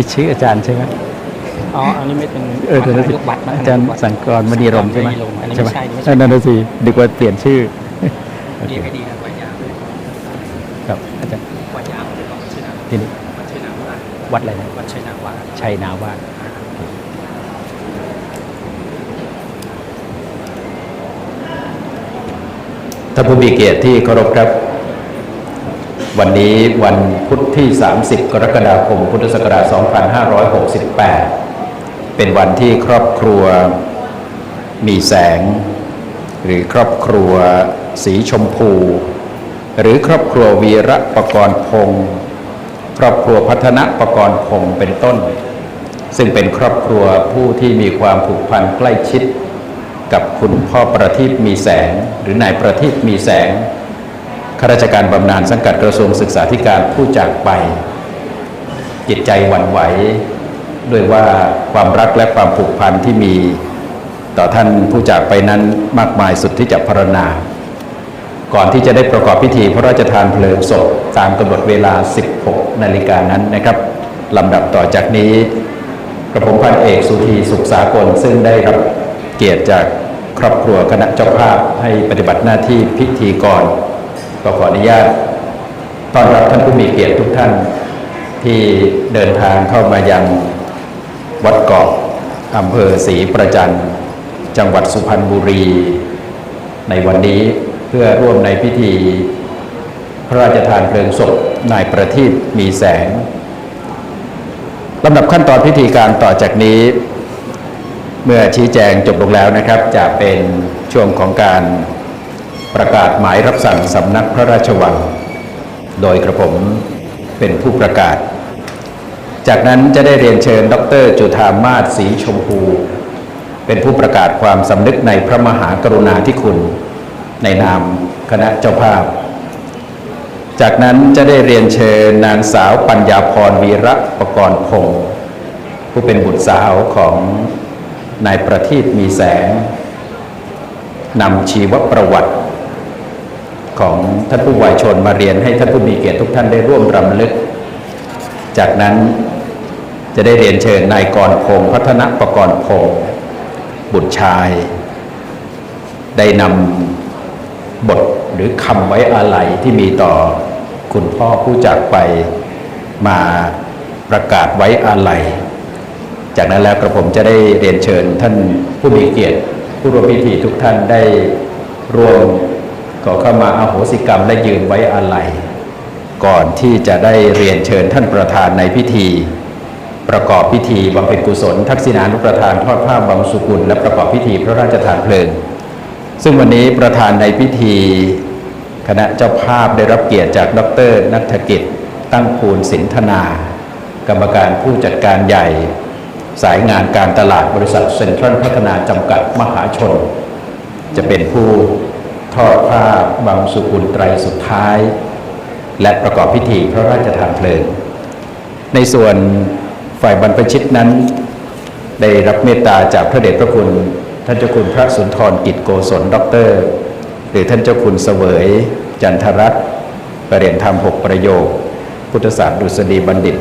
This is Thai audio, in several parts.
นี่ชื่ออาจารย์ใช่ไหมอ๋อ อันนี้ไม่เป็นเออเดี๋ยวนะสิลูกบัตรนะอาจารย์สังกรมณีรมใช่ไหมมณีรมอันนี้ใช่ไหมไม่ใช่ไม่ใช่เออนั่นน่ะสิดีกว่าเปลี่ยนชื่อโอเคเรียกให้ดีนะวัดยาวครับอาจารย์วัดยาวเดี๋ยวก่อนวัดชื่อนามที่นี่วัดชื่อนามว่าวัดอะไรนะวัดชื่อนามว่าชัยนาวาสท่านผู้มีเกียรติที่เคารพครับ วันนี้วันพุธที่ 30 กรกฎาคม พุทธศักราช 2568 เป็นวันที่ครอบครัวมีแสง หรือครอบครัวสีชมพู หรือครอบครัววีระประกรณ์พงศ์ครอบครัวพัฒนประกรณ์พงศ์เป็นต้น ซึ่งเป็นครอบครัวผู้ที่มีความผูกพันใกล้ชิด กับคุณพ่อประทีปมีแสง หรือนายประทีปมีแสง ข้าราชการบำนาญสังกัดกระทรวงศึกษาธิการผู้จากไป จิตใจหวั่นไหวด้วยว่าความรักและความผูกพันที่มีต่อท่านผู้จากไปนั้นมากมายสุดที่จะพรรณนา ก่อนที่จะได้ประกอบพิธีพระราชทานเพลิงศพตามกำหนดเวลา 16 นาฬิกานั้นนะครับลำดับต่อจากนี้กระผมพันเอกสุธีสุขสากลซึ่งได้รับเกียรติจากครอบครัวคณะเจ้าภาพให้ปฏิบัติหน้าที่พิธีกร ก็ขออนุญาตต้อนรับท่านผู้มีเกียรติทุกท่านที่เดินทางเข้ามายังวัดเกาะอำเภอศรีประจันจังหวัดสุพรรณบุรี ในวันนี้เพื่อร่วมในพิธี พระราชทานเพลิงศพนายประทีปมีแสงลำดับขั้นตอนพิธีการต่อจากนี้ เมื่อชี้แจงจบลงแล้วนะครับ จะเป็นช่วงของการ ประกาศหมายรับสั่งสำนักพระราชวัง โดยกระผมเป็นผู้ประกาศ จากนั้นจะได้เรียนเชิญ ดร จุธามาศสีชมพู เป็นผู้ประกาศความสำนึกในพระมหากรุณาธิคุณ ในนามคณะเจ้าภาพ จากนั้นจะได้เรียนเชิญนางสาวปัญญาพรวีระประกรณ์พงศ์ผู้เป็นบุตรสาวของนายประทีปมีแสงนำชีวประวัติ ของท่านผู้วายชนมาเรียนให้ท่านผู้มีเกียรติทุกท่านได้ร่วมรำลึก จากนั้นจะได้เรียนเชิญนายกรพงศ์พัฒนประกรณ์พงศ์บุตรชาย ได้นำบทหรือคำไว้อาลัยที่มีต่อคุณพ่อผู้จากไปมาประกาศไว้อาลัย จากนั้นแล้วกระผมจะได้เรียนเชิญท่านผู้มีเกียรติผู้ร่วมพิธีทุกท่านได้ร่วม ขอเข้ามาอาโหสิกรรมและยืนไว้อาลัยก่อนที่จะได้เรียนเชิญท่านประธานในพิธี ประกอบพิธีบำเพ็ญกุศล ทักษิณานุประธานทอดผ้าบางสุกุล และประกอบพิธีพระราชทานเพลิง ซึ่งวันนี้ประธานในพิธี คณะเจ้าภาพได้รับเกียรติจากดร นัฐกิจ ตั้งภูลสินธนา กรรมการผู้จัดการใหญ่ สายงานการตลาดบริษัทเซ็นทรัลพัฒนาจำกัดมหาชน จะเป็นผู้ ทอดผ้าบางสุกุลไตรสุดท้าย และประกอบพิธีพระราชทานเพลิง ในส่วนฝ่ายบรรพชิตนั้น ได้รับเมตตาจากพระเดชพระคุณ ท่านเจ้าคุณพระสุนทรกิจโกศลด็อกเตอร์ หรือท่านเจ้าคุณเสวย จันทรัตน์ประเรียนธรรมหกประโยค พุทธศาสตร์ดุษฎีบัณฑิต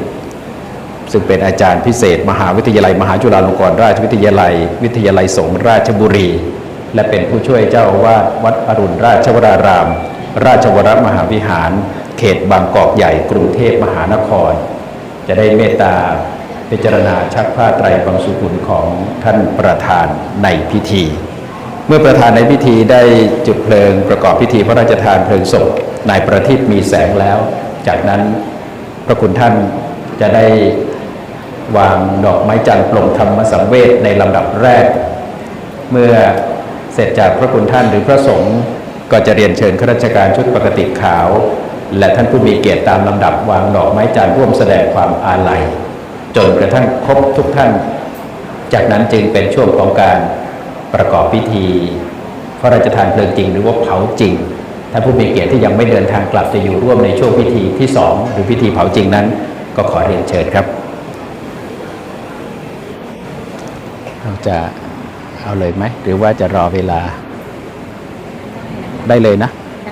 ซึ่งเป็นอาจารย์พิเศษ มหาวิทยาลัย มหาจุฬาลงกรณราชวิทยาลัย วิทยาลัยสงฆ์ราชบุรี และเป็นผู้ช่วยเจ้าวาสวัดอรุณราชวราราม ราชวรมหาวิหาร เขตบางกอกใหญ่กรุงเทพมหานคร จะได้เมตตาพิจารณาชักผ้าไตรบางสุกุลของท่านประธานในพิธี เมื่อประธานในพิธีได้จุดเพลิงประกอบพิธีพระราชทานเพลิงศพนายประทีปมีแสงแล้ว จากนั้นพระคุณท่านจะได้วางดอกไม้จันทร์ปลงธรรมสังเวชในลำดับแรก เมื่อ ร็จจากพระคุณท่านหรือพระสงฆ์ก็จะเรียนเชิญข้าราชการชุดปกติขาว และท่านผู้มีเกียรติตามลำดับวางดอกไม้จันทร์ร่วมแสดงความอาลัย จนกระทั่งครบทุกท่าน จากนั้นจึงเป็นช่วงของการประกอบพิธี พระราชทานเพลิงจริงหรือว่าเผาจริงท่านผู้มีเกียรติที่ยังไม่เดินทางกลับจะอยู่ร่วมในช่วงพิธีที่สองหรือพิธีเผาจริงนั้น ก็ขอเรียนเชิญครับเราจะ เอาเลยไหม หรือว่าจะรอเวลา ได้เลยนะ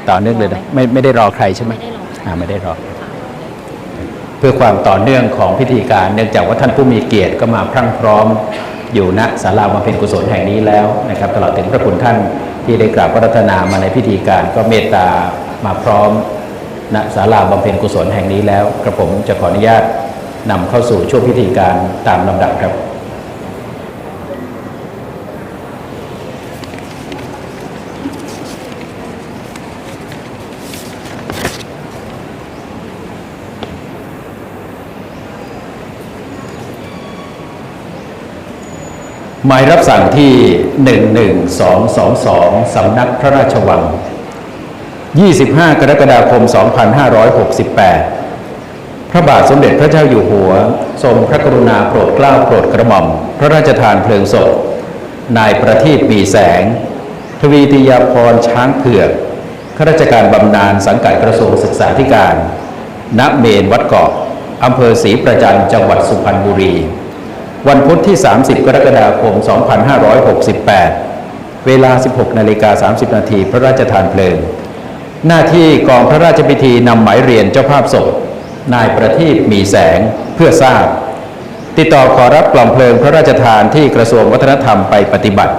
ต่อเนื่องเลยนะไม่ไม่ได้รอใครใช่ไหมไม่ได้รออ่าไม่ได้รอคเพื่อความต่อเนื่องของพิธีการ เนื่องจากว่าท่านผู้มีเกียรติก็มาพรั่งพร้อมอยู่ณศาลาบำเพ็ญกุศลแห่งนี้แล้วนะครับ ตลอดถึงพระคุณท่านที่ได้กราบพระรัตนามาในพิธีการก็เมตตามาพร้อมณศาลาบำเพ็ญกุศลแห่งนี้แล้วกระผมจะขออนุญาตนำเข้าสู่ช่วงพิธีการตามลำดับครับ หมายรับสั่งที่ 11222 สำนักพระราชวัง 25 กรกฎาคม 2568 พระบาทสมเด็จพระเจ้าอยู่หัว ทรงพระกรุณาโปรดเกล้าโปรดกระหม่อม พระราชทานเพลิงศพ นายประทีปมีแสง ทวีติยาพรช้างเผือกข้าราชการบำนาญสังกัดกระทรวงศึกษาธิการ ณ เมนวัดเกาะอำเภอศรีประจันจังหวัดสุพรรณบุรี วันพุธที่ 30 กรกฎาคม 2568 เวลา 16นาฬิกา30 นาทีพระราชทานเพลิง หน้าที่กองพระราชพิธีนำหมายเรียนเจ้าภาพศพนายประทีปมีแสงเพื่อทราบ ติดต่อขอรับกล่องเพลิงพระราชทานที่กระทรวงวัฒนธรรมไปปฏิบัติ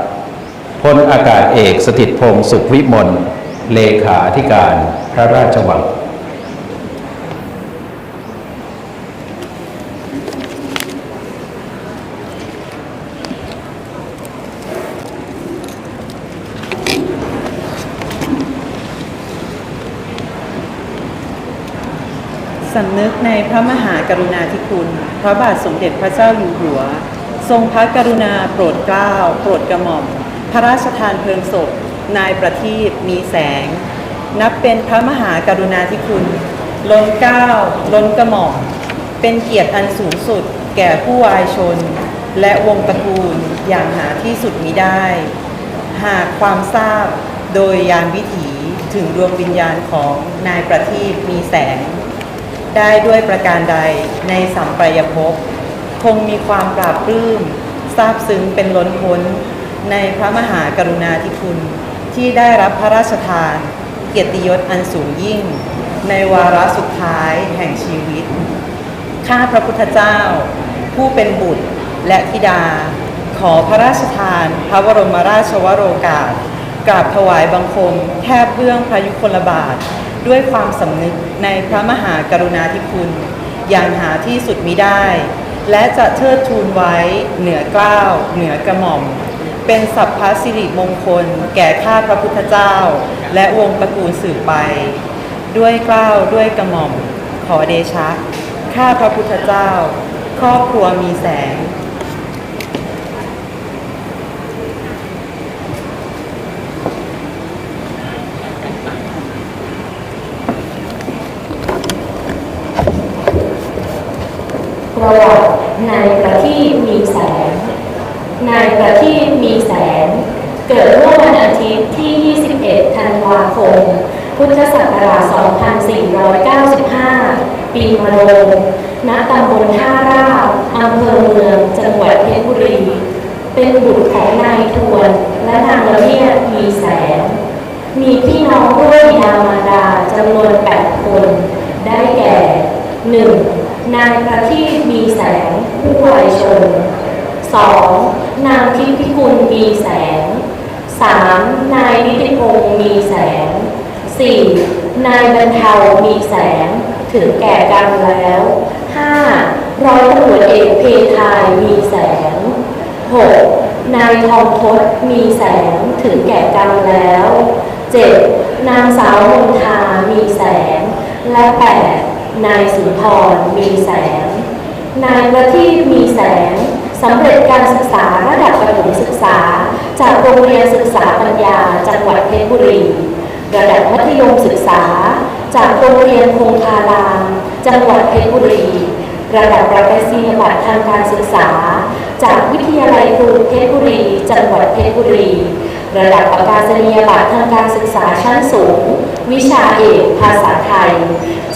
พลอากาศเอกสถิตพงศ์สุขวิมลเลขาธิการพระราชวัง สำนึกในพระมหากรุณาธิคุณ พระบาทสมเด็จพระเจ้าอยู่หัว ทรงพระกรุณาโปรดเกล้า โปรดกระหม่อม พระราชทานเพลิงศพ นายประทีปมีแสง นับเป็นพระมหากรุณาธิคุณ ล้นเกล้า ล้นกระหม่อม เป็นเกียรติอันสูงสุด แก่ผู้วายชน และวงตระกูลอย่างหาที่สุดมิได้ หากความทราบโดยยานวิถีถึงดวงวิญญาณของนายประทีปมีแสง ได้ด้วยประการใดในสัมปรายภพคงมีความปราบปลื้มซาบซึ้งเป็นล้นพ้น ในพระมหากรุณาธิคุณ ที่ได้รับพระราชทาน เกียรติยศอันสูงยิ่ง ในวาระสุดท้ายแห่งชีวิต ข้าพระพุทธเจ้า ผู้เป็นบุตรและธิดา ขอพระราชทาน พระบรมราชวโรกาสกราบถวายบังคมแทบเบื้องพระยุคลบาท ด้วยความสำนึกในพระมหากรุณาธิคุณ อย่างหาที่สุดมิได้ และจะเทิดทูนไว้เหนือเกล้าวเหนือกระหม่อม เป็นสัพพสิริมงคล แก่ข้าพระพุทธเจ้า และวงตระกูลสืบไป ด้วยเกล้าวด้วยกระหม่อม ขอเดชะ ข้าพระพุทธเจ้า ครอบครัวมีแสง ประวัตินประทีปมีแสง ในประทีปมีแสง เกิดเมื่อวันอาทิตย์ที่ 21 ธันวาคม พุทธศักราช 2495 ปีมะโรงณตำบลท่าราบอำเภอเมือง จังหวัดเพชรบุรี เป็นบุตรของนายทวนและนางละเมียดมีแสง มีพี่น้องด้วยบิดามารดาจำนวน 8 คน ได้แก่ 1. นายประทีปมีแสงผู้วายชน 2. นางทิพย์พิกุลมีแสง 3. นายนิติพงศ์มีแสง 4. นายบรรเทามีแสง ถึงแก่กรรมแล้ว 5. ร้อยตำรวจเอกเพทายมีแสง 6. นายทองทศมีแสงถึงแก่กรรมแล้ว 7. นางสาวมนทามีแสง และ 8. นายสุนทรมีแสง นายประทีปมีแสงสำเร็จการศึกษาระดับประถมศึกษา จากโรงเรียนศึกษาปัญญาจังหวัดเพชรบุรีระดับมัธยมศึกษา จากโรงเรียนคงคาราม จังหวัดเพชรบุรีระดับประกาศนียบัตรทางการศึกษา จากวิทยาลัยครูเพชรบุรี จังหวัดเพชรบุรี ระดับประกาศนียบัตรทางการศึกษาชั้นสูง วิชาเอกภาษาไทย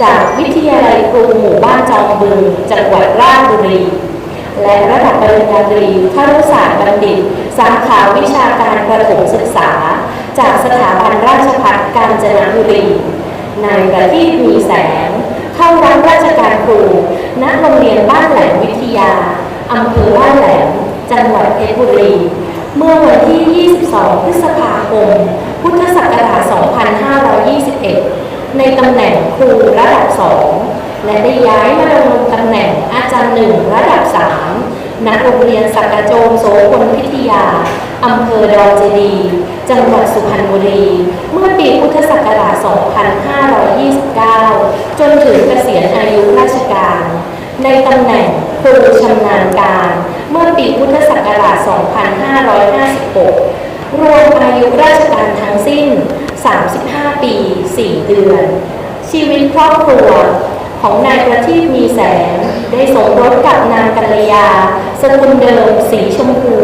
จากวิทยาลัยครูหมู่บ้านจอมบึง จังหวัดราชบุรี และระดับปริญญาตรีครุศาสตร์บัณฑิต สาขาวิชาการประถมศึกษา จากสถาบันราชภัฏกาญจนบุรี นายประทีปมีแสง เข้าเข้ารับราชการครูณโรงเรียนบ้านแหลมวิทยาอำเภอบ้านแหลม จังหวัดเพชรบุรี เมื่อวันที่ 22 พฤษภาคม พุทธศักราช 2521 ในตำแหน่งครูระดับ 2 และได้ย้ายมาดำรงตำแหน่งอาจารย์หนึ่งระดับ 3 ณ โรงเรียนสักกะโจมโสพลพิทยา อำเภอดอนเจดี จังหวัดสุพรรณบุรี เมื่อปีพุทธศักราช 2529 จนถึงเกษียณอายุราชการ ในตำแหน่งครูชำนาญการ เมื่อปีพุทธศักราช 2556 รวมอายุราชการทั้งสิ้น 35 ปี 4 เดือน ชีวิตครอบครัวของนายประทีปมีแสง ได้สมรสกับนางกัลยา สกุลเดิม สีชมพู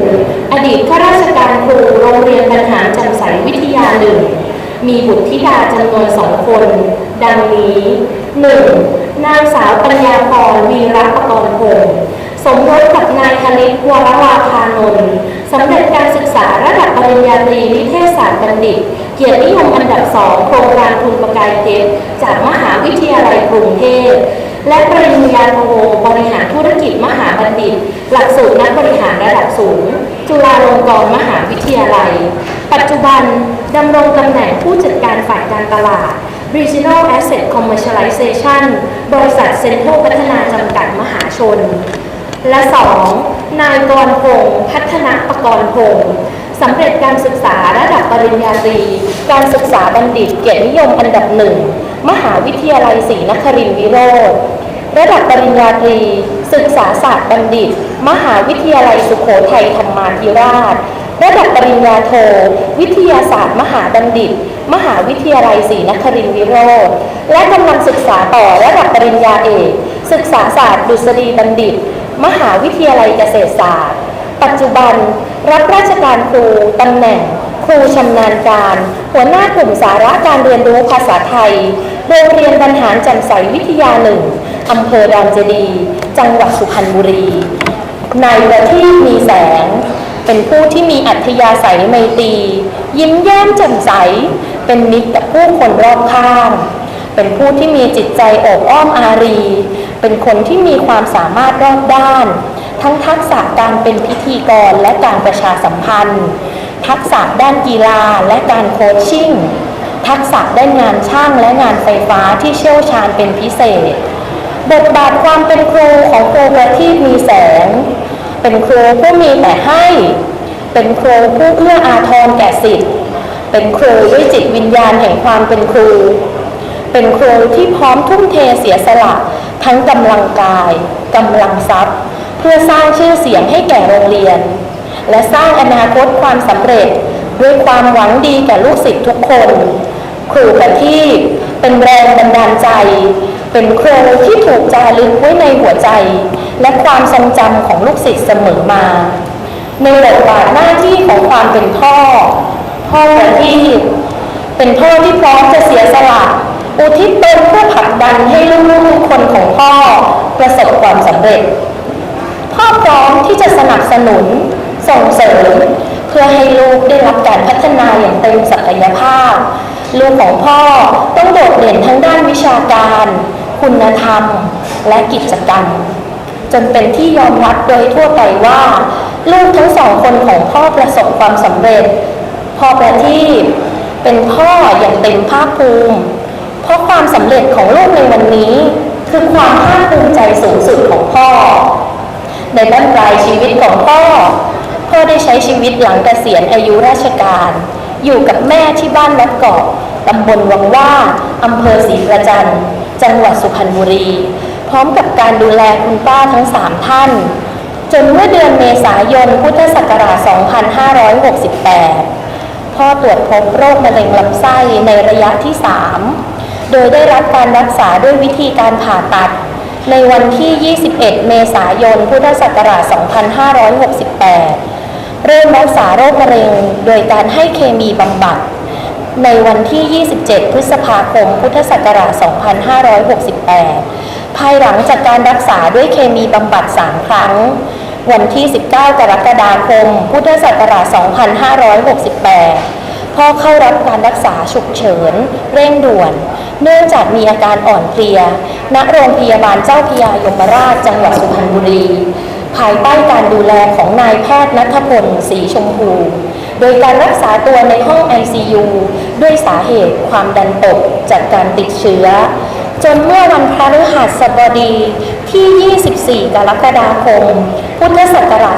อดีตข้าราชการครูโรงเรียนบรรหารจำใสวิทยา มีบุตรธิดาจำนวนสองคน ดังนี้ 1. นางสาวปัญญาพรวีรประกรณ์พงศ์สมรสกับนายคณิตวรวาคานนท์สำเร็จการศึกษาระดับปริญญาตรีนิเทศศาสตร์บัณฑิต เกียรตินิยมอันดับสองโครงการทุนประกายเพชรจากมหาวิทยาลัยกรุงเทพ และปริญญาโทบริหารธุรกิจมหาบัณฑิต หลักสูตรนักบริหารระดับสูง จุฬาลงกรณ์มหาวิทยาลัย ปัจจุบันดำรงตำแหน่งผู้จัดการฝ่ายการตลาด Regional Asset Commercialization บริษัทเซ็นทรัลพัฒนาจำกัดมหาชน และ 2. นายกรพงศ์พัฒนประกรณ์พงศ์สำเร็จการศึกษาระดับปริญญาตรี การศึกษาบัณฑิตเกียรตินิยมอันดับหนึ่ง มหาวิทยาลัยศรีนครินทร์วิโรธ ระดับปริญญาตรี ศึกษาศาสตร์บัณฑิต มหาวิทยาลัยสุโขทัยธรรมาธิราช ระดับปริญญาโท วิทยาศาสตร์ มหาบัณฑิต มหาวิทยาลัยศรีนครินทรวิโรธและกำลังศึกษาต่อระดับปริญญาเอก ศึกษาศาสตร์ดุษฎีบัณฑิต มหาวิทยาลัยเกษตรศาสตร์ ปัจจุบัน รับราชการครูตำแหน่งครูชำนาญการ หัวหน้ากลุ่มสาระการเรียนรู้ภาษาไทย โรงเรียนบรรหารแจ่มใสวิทยาหนึ่ง อำเภอดอนเจดีจังหวัดสุพรรณบุรี นายประทีปมีแสง เป็นผู้ที่มีอัธยาศัยไมตรียิ้มแย้มแจ่มใส เป็นมิตรกับผู้คนรอบข้าง เป็นผู้ที่มีจิตใจอบอ้อมอารี เป็นคนที่มีความสามารถรอบด้าน ทั้งทักษะการเป็นพิธีกรและการประชาสัมพันธ์ ทักษะด้านกีฬาและการโคชชิ่งทักษะด้านงานช่างและงานไฟฟ้าที่เชี่ยวชาญเป็นพิเศษ บทบาทความเป็นครูของครูประทีปมีแสง เป็นครูผู้มีแต่ให้ เป็นครูผู้เอื้ออาทรแก่สิทธิ์ เป็นครูด้วยจิตวิญญาณแห่งความเป็นครู เป็นครูที่พร้อมทุ่มเทเสียสละทั้งกำลังกายกำลังทรัพย์ เพื่อสร้างชื่อเสียงให้แก่โรงเรียน และสร้างอนาคตความสำเร็จด้วยความหวังดีแก่ลูกศิษย์ทุกคน ครูประทีปเป็นแรงบันดาลใจ เป็นครูที่ถูกจารึกไว้ในหัวใจ และความทรงจำของลูกศิษย์เสมอมา ในบทบาทหน้าที่ของความเป็นพ่อ พ่อประทีปเป็นพ่อที่พร้อมจะเสียสละอุทิศตนเพื่อผลักดันให้ลูกๆทุกคนของพ่อประสบความสำเร็จ พ่อพร้อมที่จะสนับสนุน ส่งเสริม เพื่อให้ลูกได้รับการพัฒนาอย่างเต็มศักยภาพ ลูกของพ่อต้องโดดเด่นทั้งด้านวิชาการ คุณธรรม และกิจกรรม จนเป็นที่ยอมรับโดยทั่วไปว่า ลูกทั้งสองคนของพ่อประสบความสำเร็จ พ่อประทีปเป็นพ่ออย่างเต็มภาคภูมิ เพราะความสำเร็จของลูกในวันนี้ คือความภาคภูมิใจสูงสุดของพ่อ ในบ้านปลายชีวิตของพ่อ พ่อได้ใช้ชีวิตหลังเกษียณอายุราชการ อยู่กับแม่ที่บ้านวัดเกาะตำบลวังว่าอำเภอศรีประจันทร์ จังหวัดสุพรรณบุรี พร้อมกับการดูแลคุณป้าทั้งสามท่าน จนเมื่อเดือนเมษายนพุทธศักราช 2568 พ่อตรวจพบโรคมะเร็งลำไส้ในระยะที่ 3 โดยได้รับการรักษาด้วยวิธีการผ่าตัด ในวันที่ 21 เมษายนพุทธศักราช 2568 เริ่มรักษาโรคมะเร็งโดยการให้เคมีบำบัด ในวันที่ 27 พฤษภาคม พุทธศักราช 2568 ภายหลังจากการรักษาด้วยเคมีบำบัด 3 ครั้ง วันที่ 19 กรกฎาคม พุทธศักราช 2568 พ่อเข้ารับการรักษาฉุกเฉิน เร่งด่วน เนื่องจากมีอาการอ่อนเพลีย ณ โรงพยาบาลเจ้าพยายมราช จังหวัดสุพรรณบุรี ภายใต้การดูแลของนายแพทย์นัทพลศรีชมพู โดยการรักษาตัวในห้อง ICU ด้วยสาเหตุความดันตกจากการติดเชื้อ จนเมื่อวันพฤหัสบดีที่ 24 กรกฎาคม พุทธศักราช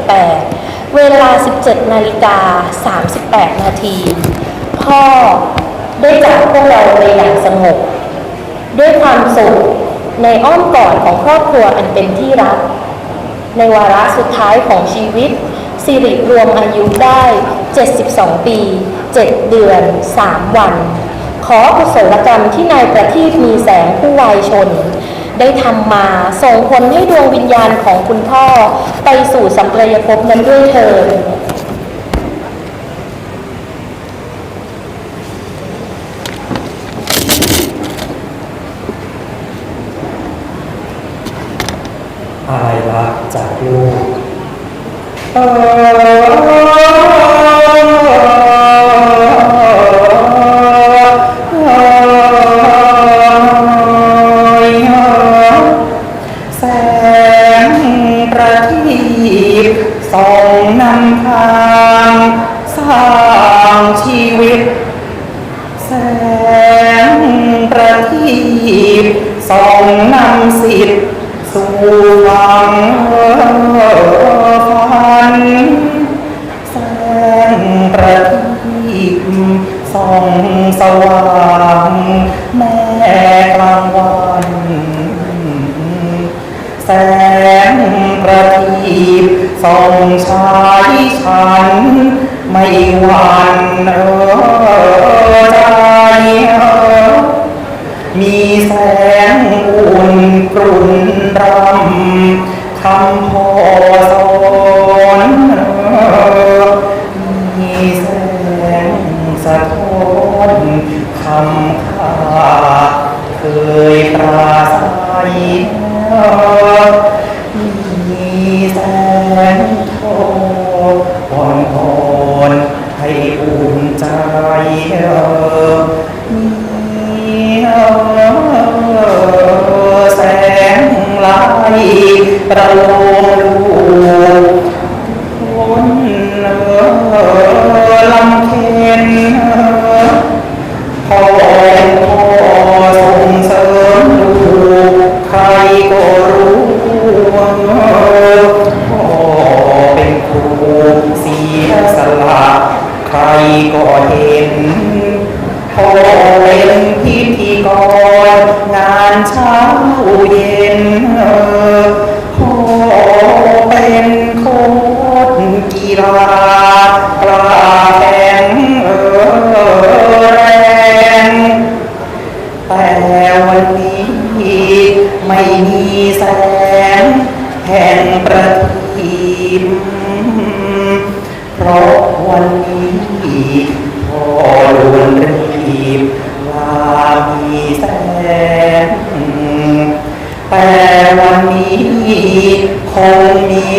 2568 เวลา 17 นาฬิกา 38 นาที พ่อได้จากพวกเราไปอย่างสงบด้วยความสุข ในอ้อมกอดของครอบครัวอันเป็นที่รัก ในวาระสุดท้ายของชีวิตสิริรวมอายุได้ 72 ปี 7 เดือน 3 วัน ขอกุศลกรรมที่นายประทีปมีแสงผู้วายชน ได้ทำมาส่งผลให้ดวงวิญญาณของคุณพ่อ ไปสู่สัมปรายภพนั้นด้วยเถิดอะไรรักจากลูก แสงประทีปส่องนำทางสร้างชีวิต แสงประทีปส่องนำสิทธิ์สู่วัง สว่างแม่กลางวันแสงประทีปส่องชายฉัน ไม่หวั่นเออใจเออมีแสงอุ่นกรุ่นรำคำพอสอนมีแสงสะท้อน คำข่าเคยปราศัยมีแสงทองอ่อนๆให้อุ่นใจเออมีแสงไหลประโลม พิ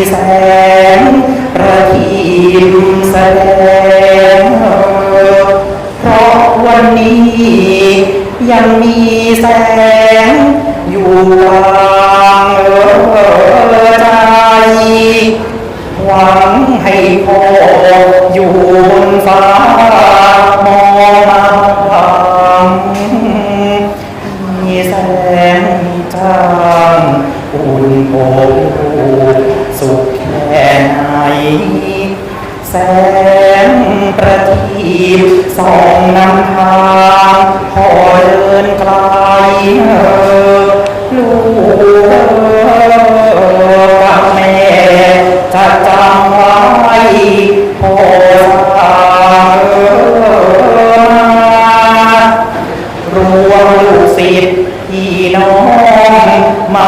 แสงประทีปแสดงเพราะวันนี้ยังมีแสงอยู่กลา มา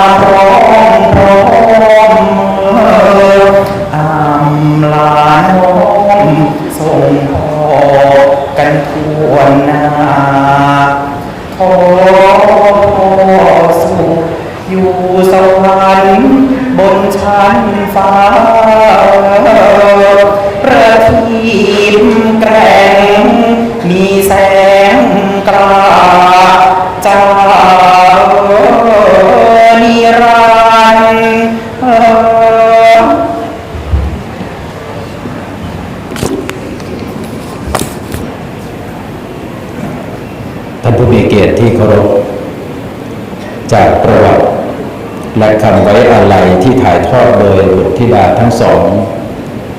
ถ่ายทอดโดยบุตรธิดาทั้งสอง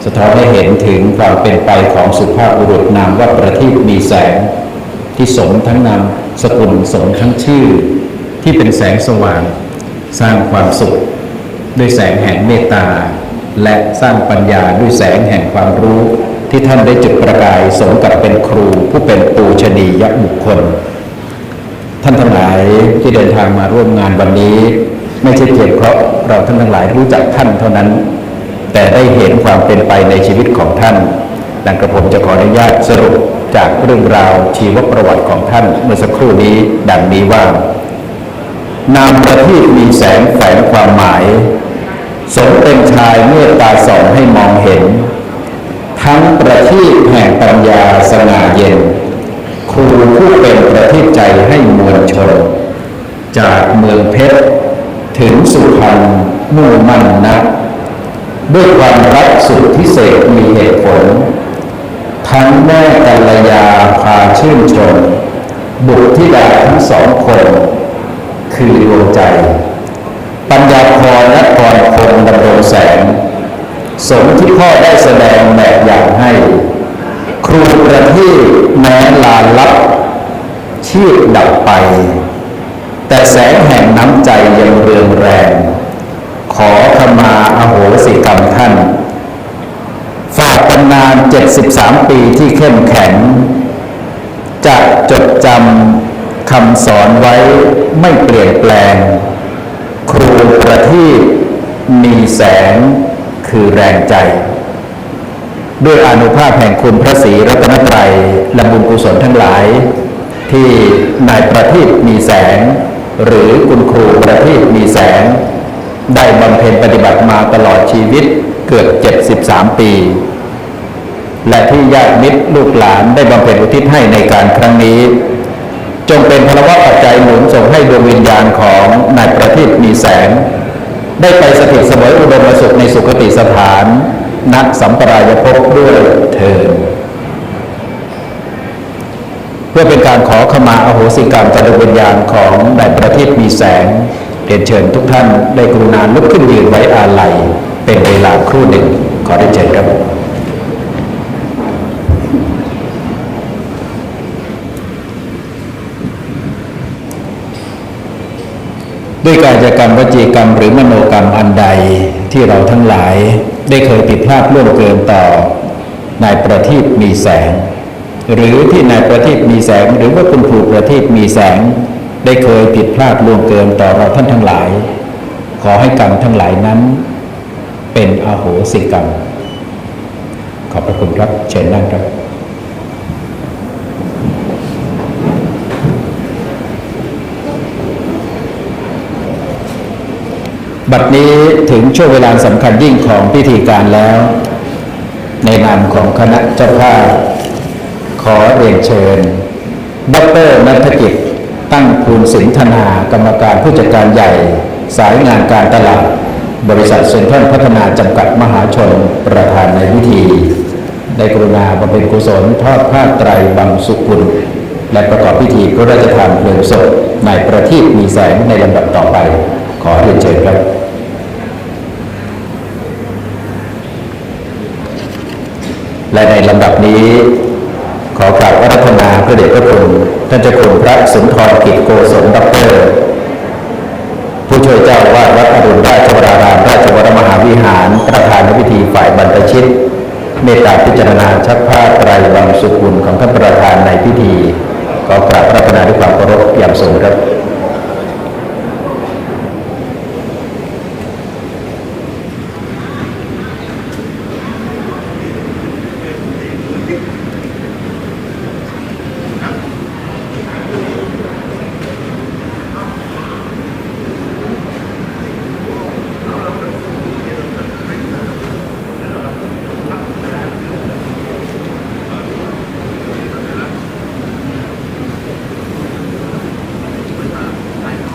สะท้อนให้เห็นถึงความเป็นไปของสุภาพบุรุษนามว่าประทีปมีแสง ที่สมทั้งนามสกุลสมทั้งชื่อ ที่เป็นแสงสว่าง สร้างความสุข ด้วยแสงแห่งเมตตา และสร้างปัญญาด้วยแสงแห่งความรู้ ที่ท่านได้จุดประกายสมกับเป็นครู ผู้เป็นปูชนียบุคคล ท่านทั้งหลายที่เดินทางมาร่วมงานวันนี้ ไม่ใช่เพียงเพราะเราท่านทั้งหลายรู้จักท่านเท่านั้น แต่ได้เห็นความเป็นไปในชีวิตของท่านดังกระผมจะขออนุญาตสรุปจากเรื่องราวชีวประวัติของท่านเมื่อสักครู่นี้ดังนี้ว่า นามประทีปมีแสงแฝงความหมาย สมเป็นชายเมื่อตาส่องให้มองเห็น ทั้งประทีปแห่งปัญญาสง่าเย็นครูผู้เป็นประทีปใจให้มวลชน จากเมืองเพชร ถึงสุพรรณมุ่งมั่นนัก ด้วยความรักสุดพิเศษมีเหตุผล ทั้งแม่กัลยาพาชื่นชม บุตรธิดาทั้งสองคน คือดวงใจ ปัญญาพรและพรคงดำรงแสง สมที่พ่อได้แสดงแบบอย่างให้ ครูประทีปแม้ลาลับชีพดับไป แต่แสงแห่งน้ำใจยังเรืองแรง ขอขมาอโหสิกรรมท่าน ฝากตำนาน 73 ปีที่เข้มแข็ง จะจดจำคำสอนไว้ไม่เปลี่ยนแปลง ครูประทีปมีแสงคือแรงใจ ด้วยอนุภาพแห่งคุณพระศรีรัตนตรัยและบุญกุศลทั้งหลายที่นายประทีปมีแสง หรือคุณครูประทีปมีแสง ได้บำเพ็ญปฏิบัติมาตลอดชีวิตเกือบ 73 ปี และที่ญาติมิตรลูกหลานได้บำเพ็ญอุทิศให้ในการครั้งนี้ จงเป็นพลวัตปัจจัยหนุนส่งให้ดวงวิญญาณของนายประทีปมีแสง ได้ไปสถิตเสมออุดมสุขในสุคติสถาน นักสัมปรายภพด้วยเถิด เพื่อเป็นการขอขมาอโหสิกรรมต่อดวงวิญญาณของนายประเทีปมีแสงเรียนเชิญทุกท่านได้กรุณาลุกขึ้นยืนไว้อาลัยเป็นเวลาครู่หนึ่งขอได้เชิญครับด้วยกายกรรมวจีกรรมหรือมโนกรรมอันใดที่เราทั้งหลายได้เคยผิดพลาดล่วงเกินต่อนายประทีปมีแสง หรือที่นายประทีปมีแสง หรือว่าคุณครูประทีปมีแสง ได้เคยผิดพลาดล่วงเกินต่อเราท่านทั้งหลาย ขอให้กรรมทั้งหลายนั้น เป็นอโหสิกรรม ขอบพระคุณครับเชิญนั่งครับบัดนี้ถึงช่วงเวลาสำคัญยิ่งของพิธีการแล้ว ในนามของคณะเจ้าภาพ ขอเรียนเชิญ ดรนัฐกิจ ตั้งภูลสินธนากรรมการผู้จัดการใหญ่ สายงานการตลาด บริษัทเซ็นทรัลพัฒนาจำกัดมหาชนประธานในพิธี ได้กรุณาบำเพ็ญกุศลทอดผ้าไตรบังสุกุล และประกอบพิธีพระราชทานเพลิงศพในประทีปมีแสงในลำดับต่อไป ขอเรียนเชิญครับและในลำดับนี้ ขอกราบอารัธนาพระเดชพระคุณท่านเจ้าคุณพระสุนทรกิจโกศลด็อกเตอร์ ผู้ช่วยเจ้าวาดวัดอรุณราชวรารามราชวรมหาวิหารประธานพิธีฝ่ายบรรพชิต เมตตาพิจารณาชักผ้าไตรบังสุขุล